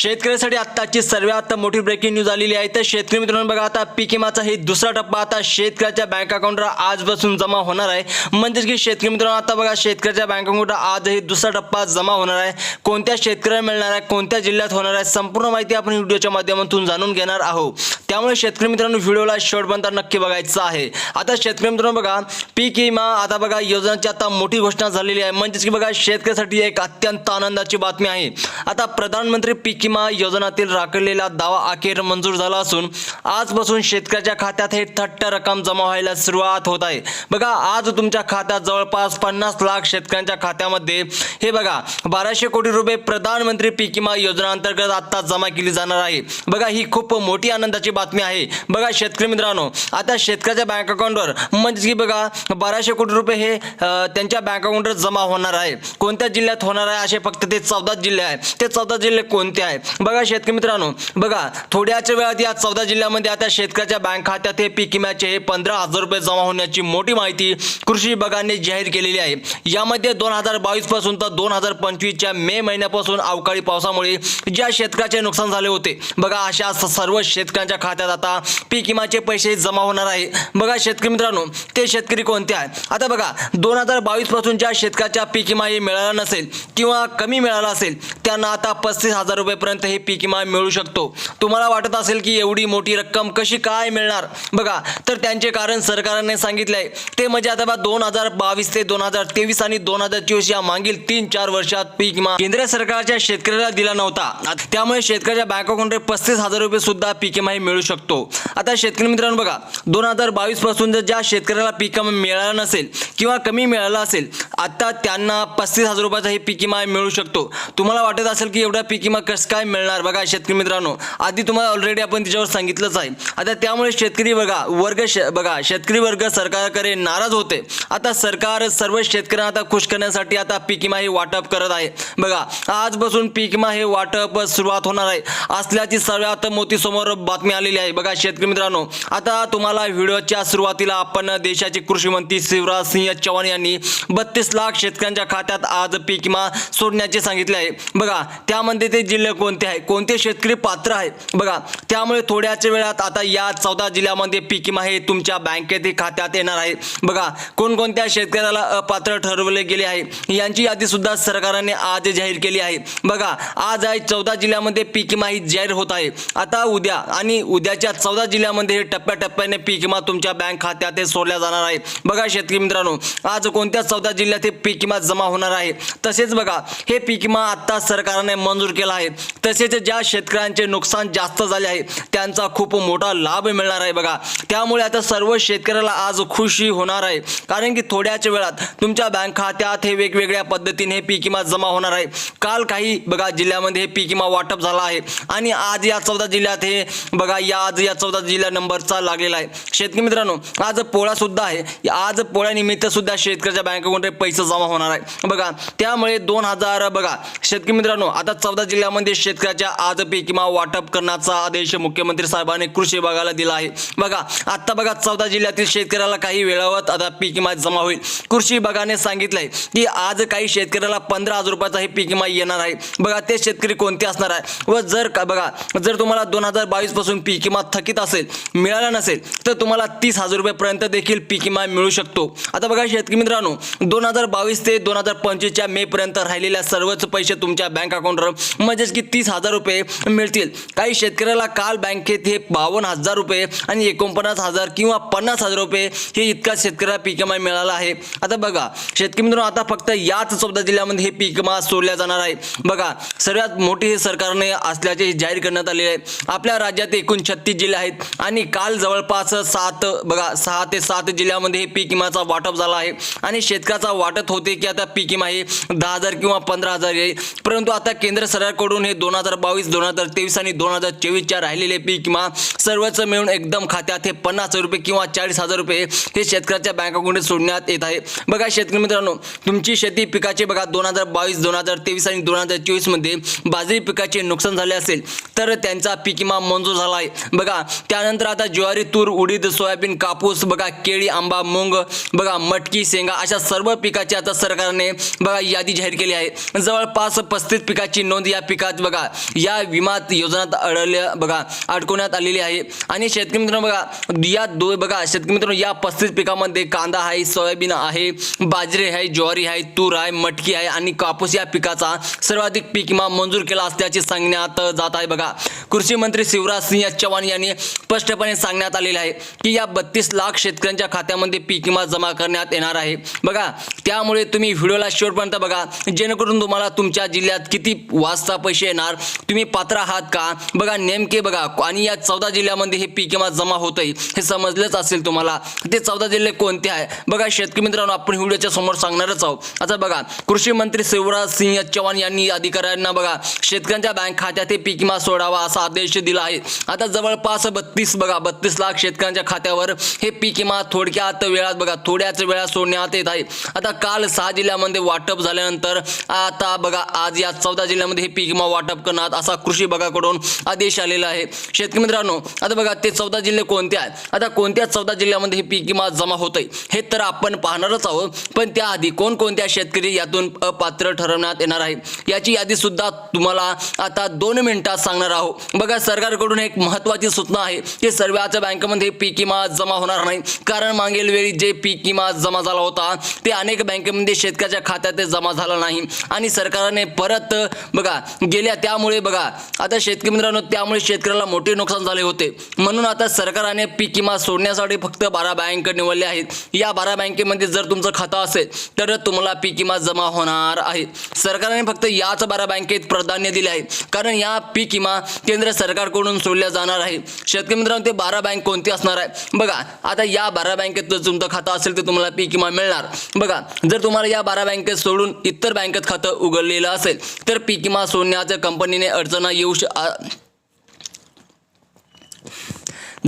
शेतकऱ्यासाठी आत्ताची सर्वात मोठी ब्रेकिंग न्यूज आलेली आहे. तर शेतकरी मित्रांनो बघा आता पीक विमाचा हे दुसरा टप्पा आता शेतकऱ्याच्या बँक अकाउंटवर आजपासून जमा होणार आहे. म्हणजेच की शेतकरी मित्रांनो आता बघा शेतकऱ्याच्या बँक अकाउंटवर आजही दुसरा टप्पा जमा होणार आहे. कोणत्या शेतकऱ्याला मिळणार आहे कोणत्या जिल्ह्यात होणार आहे संपूर्ण माहिती आपण व्हिडिओच्या माध्यमातून जाणून घेणार आहोत. त्यामुळे शेतकरी मित्रांनो व्हिडिओला शेवटपर्यंत नक्की बघायचं आहे. आता शेतकरी मित्रांनो बघा पीक विमा आता बघा योजनाची आता मोठी घोषणा झालेली आहे. म्हणजेच की बघा शेतकऱ्यासाठी एक अत्यंत आनंदाची बातमी आहे. आता प्रधानमंत्री पीक विमा योजनातील राखलेला दावा अखेर मंजूर झाला असून आजपासून शेतकऱ्याच्या खात्यात हे थट्ट रक्कम जमा व्हायला सुरुवात होत आहे. बघा आज तुमच्या खात्यात जवळपास पन्नास लाख शेतकऱ्यांच्या खात्यामध्ये हे बघा बाराशे कोटी रुपये प्रधानमंत्री पीक विमा योजना अंतर्गत आता जमा केली जाणार आहे. बघा ही खूप मोठी आनंदाची बातमी आहे. बघा शेतकरी मित्रांनो आता शेतकऱ्याच्या बँक अकाउंटवर म्हणजे की बघा बाराशे कोटी रुपये हे त्यांच्या बँक अकाउंटवर जमा होणार आहे. कोणत्या जिल्ह्यात होणार आहे असे फक्त ते चौदा जिल्हे आहे ते चौदा जिल्हे कोणते आहेत? बघा शेतकरी मित्रांनो बघा थोड्याच वेळात या चौदा जिल्ह्यामध्ये आता शेतकऱ्याच्या बँक खात्यात हे पीक विम्याचे हे पंधरा हजार रुपये जमा होण्याची मोठी माहिती कृषी विभागाने जाहीर केलेली आहे. यामध्ये दोन हजार बावीसपासून तर दोन हजार पंचवीसच्या मे महिन्यापासून अवकाळी पावसामुळे ज्या शेतकऱ्याचे नुकसान झाले होते बघा अशा सर्व शेतकऱ्यांच्या खात्यात आता पीक विमाचे पैसे जमा होणार आहे. बघा शेतकरी मित्रांनो ते शेतकरी कोणते आहेत? आता बघा दोन हजार बावीसपासून ज्या शेतकऱ्याच्या पीक विमा हे मिळाला नसेल किंवा कमी मिळाला असेल त्यांना आता पस्तीस हजार रुपयेपर्यंत हे पीक विमा मिळू शकतो. तुम्हाला वाटत असेल की एवढी मोठी रक्कम कशी काय मिळणार? बघा तर त्यांचे कारण सरकारने सांगितलंय. ते म्हणजे आता बघा दोन हजार बावीस ते दोन हजार तेवीस आणि दोन हजार चोवीस या मागील तीन चार वर्षात पीक विमा केंद्र सरकारच्या शेतकऱ्याला दिला नव्हता. त्यामुळे शेतकऱ्याच्या बँक अकाउंटवर पस्तीस हजार रुपये सुद्धा पीक विमा मिळू मिळू शकतो. आता शेतकरी मित्रांनो बघा दोन हजार बावीसपासून जर ज्या शेतकऱ्याला पीक विमा मिळाला नसेल किंवा कमी मिळाला असेल आता त्यांना पस्तीस हजार रुपयाचा हे पीक विमा मिळू शकतो. तुम्हाला वाटत असेल की एवढा पीक विमा कसं काय मिळणार? बघा शेतकरी मित्रांनो आधी तुम्हाला ऑलरेडी आपण त्याच्यावर सांगितलंच आहे. आता त्यामुळे शेतकरी बघा वर्ग शे बघा शेतकरी वर्ग सरकारकडे नाराज होते. आता सरकार सर्व शेतकऱ्यांना आता खुश करण्यासाठी आता पीक विमा हे वाटप करत आहे. बघा आजपासून पीक विमा हे वाटप सुरुवात होणार आहे. असल्याची सर्वात मोठी समोर बातमी आलेली आहे. बघा शेतकरी मित्रांनो आता तुम्हाला व्हिडिओच्या सुरुवातीला आपण देशाचे कृषी मंत्री शिवराज सिंह चौहान यांनी बत्तीस लाख शेतकऱ्यांच्या खात्यात आज पीक विमा सोडण्याचे सांगितले आहे. बघा त्यामध्ये ते जिल्हे कोणते आहे? कोणते शेतकरी पात्र आहे? बघा त्यामुळे थोड्याच वेळात आता या चौदा जिल्ह्यामध्ये पीक विमा हे तुमच्या बँकेतील खात्यात येणार आहे. बघा कोणकोणत्या शेतकऱ्याला अपात्र ठरवले गेले आहे? यांची यादी सुद्धा सरकारने आज जाहीर केली आहे. बघा आज आहे चौदा जिल्ह्यामध्ये पीक विमा ही जाहीर होत आहे. आता उद्या आणि उद्याच्या चौदा जिल्ह्यामध्ये हे टप्प्याटप्प्याने पीक विमा तुमच्या बँक खात्यात हे सोडल्या जाणार आहे. बघा शेतकरी मित्रांनो आज कोणत्या चौदा जिल्ह्यात हे पीक विमा जमा होणार आहे? तसेच बघा हे पीक विमा आत्ता सरकारने मंजूर केला आहे. तसेच ज्या शेतकऱ्यांचे नुकसान जास्त झाले आहे त्यांचा खूप मोठा लाभ मिळणार आहे बघा. त्यामुळे आता सर्व शेतकऱ्याला आज खुशी होणार आहे. कारण की थोड्याच वेळात तुमच्या बँक खात्यात हे वेगवेगळ्या पद्धतीने हे पीक विमा जमा होणार आहे. काल काही बघा जिल्ह्यामध्ये हे पीक विमा वाटप झाला आहे. आणि आज या चौदा जिल्ह्यात हे बघा या आज या चौदा जिल्हा नंबरचा लागलेला आहे. शेतकरी मित्रांनो आज पोळा सुद्धा आहे. आज पोळ्यानिमित्त सुद्धा शेतकऱ्याच्या बँक पैसे जमा होणार आहे. बघा त्यामुळे दोन हजार बघा शेतकरी मित्रांनो आता चौदा जिल्ह्यामध्ये शेतकऱ्याच्या आज पीक विमा वाटप करण्याचा आदेश मुख्यमंत्री साहेबांनी कृषी विभागाला दिला आहे. बघा आता बघा चौदा जिल्ह्यातील शेतकऱ्याला काही वेळावत आता पीक विमा जमा होईल. कृषी विभागाने सांगितलंय की आज काही शेतकऱ्याला पंधरा हजार रुपयाचा हे पीक विमा येणार आहे. बघा ते शेतकरी कोणते असणार आहे? व जर का बघा जर तुम्हाला दोन हजार बावीसपासून पीक विमा थकीत असेल मिळाला नसेल तर तुम्हाला तीस हजार रुपयेपर्यंत देखील पीक विमा मिळू शकतो. आता बघा शेतकरी मित्रांनो दोन हजार बावीस ते दोन हजार पंचवीसच्या मे पर्यंत राहिलेल्या सर्वच पैसे तुमच्या बँक अकाउंटवर म्हणजेच की तीस हजार रुपये मिळतील. काही शेतकऱ्याला काल बँकेत हे बावन्न हजार रुपये आणि एकोणपन्नास हजार किंवा पन्नास हजार रुपये हे इतका शेतकऱ्याला पीक विमा मिळाला आहे. आता बघा शेतकरी मित्रांनो आता फक्त याच चौदा जिल्ह्यामध्ये हे पीक विमा सोडल्या जाणार आहे. बघा सर्वात मोठी हे सरकारने असल्याचे जाहीर करण्यात आले आहे. आपल्या राज्यात एकूण छत्तीस जिल्हे आहेत. आणि काल जवळपास सात बघा सहा ते सात जिल्ह्यामध्ये हे पीक विमाचा वाटप झाला आहे. आणि शेतकऱ्याचा वाटत होते की आता पीक विमा हे दहा हजार किंवा पंधरा हजार येईल. परंतु आता केंद्र सरकारकडून हे दोन हजार बावीस दोन हजार तेवीस आणि दोन हजार चोवीसच्या राहिलेले पीक विमा सर्वच मिळून एकदम खात्यात हे पन्नास रुपये किंवा चाळीस हजार रुपये हे शेतकऱ्याच्या बँक अकाउंटमध्ये सोडण्यात येत आहे. बघा शेतकरी मित्रांनो तुमची शेती पिकाचे बघा दोन हजार बावीस दोन हजार तेवीस आणि दोन हजार चोवीसमध्ये बाजरी पिकाचे नुकसान झाले असेल तर त्यांचा पीक विमा मंजूर झाला आहे. बघा त्यानंतर आता ज्वारी तूर उडीद सोयाबीन कापूस बघा केळी आंबा मूग बघा मटकी शेंगा अशा सर्व पिकाची आता सरकारने बघा यादी जाहीर केली आहे. जवळपास पस्तीस पिकाची नोंद या पिकात बघा या विमा योजनात अडवल्या बघा अडकवण्यात आलेली आहे. आणि शेतकरी मित्रांनो बघा या दो बघा शेतकरी मित्रांनो या पस्तीस पिकामध्ये कांदा आहे सोयाबीन आहे बाजरी आहे ज्वारी आहे तूर आहे मटकी आहे आणि कापूस या पिकाचा सर्वाधिक पीक विमा मंजूर केला असल्याचे सांगण्यात जात आहे बघा. कृषी मंत्री शिवराज सिंह चव्हाण यांनी स्पष्टपणे सांगण्यात आलेले आहे की या बत्तीस लाख शेतकऱ्यांच्या खात्यामध्ये पीक विमा जमा करण्यात येणार आहे. बघा त्यामुळे तुम्ही व्हिडिओला शेवटपर्यंत बघा. जेणेकरून तुम्हाला तुमच्या जिल्ह्यात किती वाजता पैसे येणार तुम्ही पात्र आहात का? बघा नेमके बघा. आणि या चौदा जिल्ह्यामध्ये हे पीक विमा जमा होतंय हे समजलंच असेल तुम्हाला. ते चौदा जिल्हे कोणते आहे? बघा शेतकरी मित्रांनो आपण व्हिडिओच्या समोर सांगणारच आहोत. आता बघा कृषी मंत्री शिवराज सिंह चव्हाण यांनी अधिकाऱ्यांना बघा शेतकऱ्यांच्या बँक खात्यात हे पीक विमा सोडावा असा आदेश दिला आहे. आता जवळपास बत्तीस बघा बत्तीस लाख शेतकऱ्यांच्या खात्यावर हे पीक विमा थोडक्यात वेळात बघा थोड्याच वेळात सोडण्यात येत आहे. आता काल सहा जिल्ह्यामध्ये वाटप झाल्यानंतर आता बघा आज या चौदा जिल्ह्यामध्ये हे पीक विमा वाटप करणार असा कृषी विभागाकडून आदेश आलेला आहे. शेतकरी मित्रांनो आता बघा ते चौदा जिल्हे कोणते आहेत? आता कोणत्या चौदा जिल्ह्यामध्ये हे पीक विमा जमा होतंय? हे तर आपण पाहणारच आहोत पण त्याआधी कोणकोणत्या शेतकरी यातून अपात्र ठरवण्यात येणार आहे? याची यादी सुद्धा तुम्हाला आता दोन मिनिटात सांगणार आहोत. बघा सरकारकडून एक महत्त्वाची सूचना आहे. की सर्वांच्या बँकेमध्ये पीक विमा जमा होणार नाही. कारण मागील वेळी जे पीक विमा जमा झाला होता ते अनेक बँकेमध्ये शेतकऱ्याच्या खात्यात जमा झाला नाही. आणि सरकारने परत बघा गेल्या त्यामुळे बघा आता शेतकरी मित्रांनो त्यामुळे शेतकऱ्याला मोठे नुकसान झाले होते. म्हणून आता सरकारने पीक विमा सोडण्यासाठी फक्त बारा बँक निवडले आहेत. या बारा बँकेमध्ये जर तुमचं खातं असेल तर तुम्हाला पीक विमा जमा होणार आहे. सरकारने फक्त याच बारा बँकेत प्राधान्य दिले आहे. कारण या पीक विमा केंद्र सरकारकडून सोडल्या जाणार आहे. शेतकरी मित्रांनो ते बारा बँक कोणती असणार आहे? बघा आता या बारा बँकेत जर तुमचं खातं असेल तर तुम्हाला पीक विमा मिळणार. बघा जर तुम्हाला या बारा बँकेत सोडून इतर बँकेत खातं उघडलेलं असेल तर पीक विमा सोडण्याच्या कंपनीने अडचण येऊ श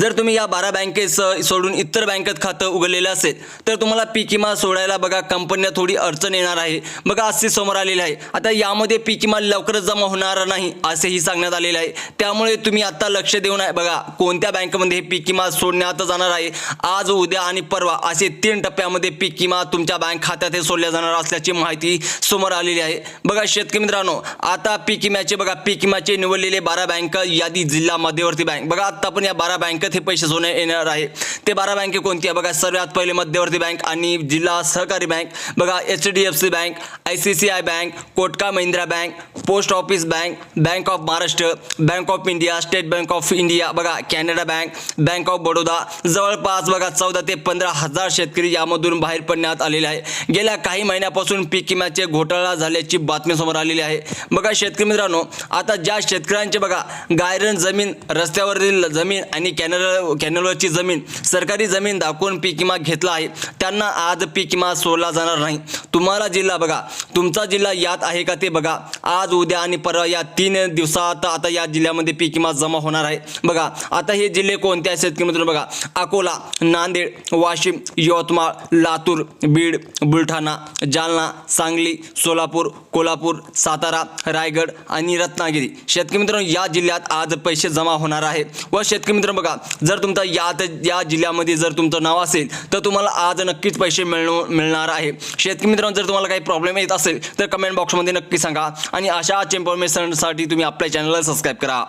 जर तुम्ही या बारा बँकेस सोडून इतर बँकेत खातं उघडलेलं असेल तर तुम्हाला पीक विमा सोडायला बघा कंपन्या थोडी अडचण येणार आहे. बघा असे समोर आलेली आहे. आता यामध्ये पीक विमा लवकरच जमा होणार नाही असेही सांगण्यात आलेले आहे. त्यामुळे तुम्ही आता लक्ष देऊन आहे. बघा कोणत्या बँकेमध्ये हे पीक विमा सोडण्यात जाणार आहे? आज उद्या आणि परवा असे तीन टप्प्यामध्ये पीक विमा तुमच्या बँक खात्यात हे सोडल्या जाणार असल्याची माहिती समोर आलेली आहे. बघा शेतकरी मित्रांनो आता पीक विम्याचे बघा पीक विम्याचे निवडलेले बारा बँक यादी जिल्हा मध्यवर्ती बँक. बघा आता आपण या बारा बँक बँकेत हे पैसे सोने येणार आहे. ते बारा बँके कोणती आहे? बघा सर्वात पहिले मध्यवर्ती बँक आणि जिल्हा सहकारी बँक. बघा H D F C bank I C C I bank Kotak Mahindra bank post office bank bank of Maharashtra bank of India state bank of India बघा Canara bank bank of Baroda. जवळपास बघा चौदा ते पंधरा हजार शेतकरी यामधून बाहेर पडण्यात आलेले आहे. गेल्या काही महिन्यापासून पीक विम्याचे घोटाळा झाल्याची बातमी समोर आलेली आहे. बघा शेतकरी मित्रांनो आता ज्या शेतकऱ्यांचे बघा गायरन जमीन रस्त्यावरील जमीन आणि कॅनल कॅनलवरची जमीन सरकारी जमीन दाखवून पीक विमा घेतला आहे. त्यांना आज पीक विमा सोडला जाणार नाही. तुम्हाला जिल्हा बघा. तुमचा जिल्हा यात आहे का ते बघा. आज उद्या आणि परवा या तीन दिवसात आता या जिल्ह्यामध्ये पीक विमा जमा होणार आहे. बघा आता हे जिल्हे कोणते आहेत शेतकरी मित्रांनो बघा. अकोला नांदेड वाशिम यवतमाळ लातूर बीड बुलढाणा जालना सांगली सोलापूर कोल्हापूर सातारा रायगड आणि रत्नागिरी. शेतकरी मित्रांनो या जिल्ह्यात आज पैसे जमा होणार आहे. व शेतकरी मित्रांनो बघा जर तुमचा या या जिल्ह्यामध्ये जर तुमचं नाव असेल तर तुम्हाला आज नक्कीच पैसे मिळणं मिळणार आहे. शेतकरी मित्रांनो जर तुम्हाला काही प्रॉब्लेम येत असेल तर कमेंट बॉक्समध्ये नक्की सांगा. आणि अशाच इन्फॉर्मेशनसाठी तुम्ही आपल्या चॅनलला सबस्क्राईब करा.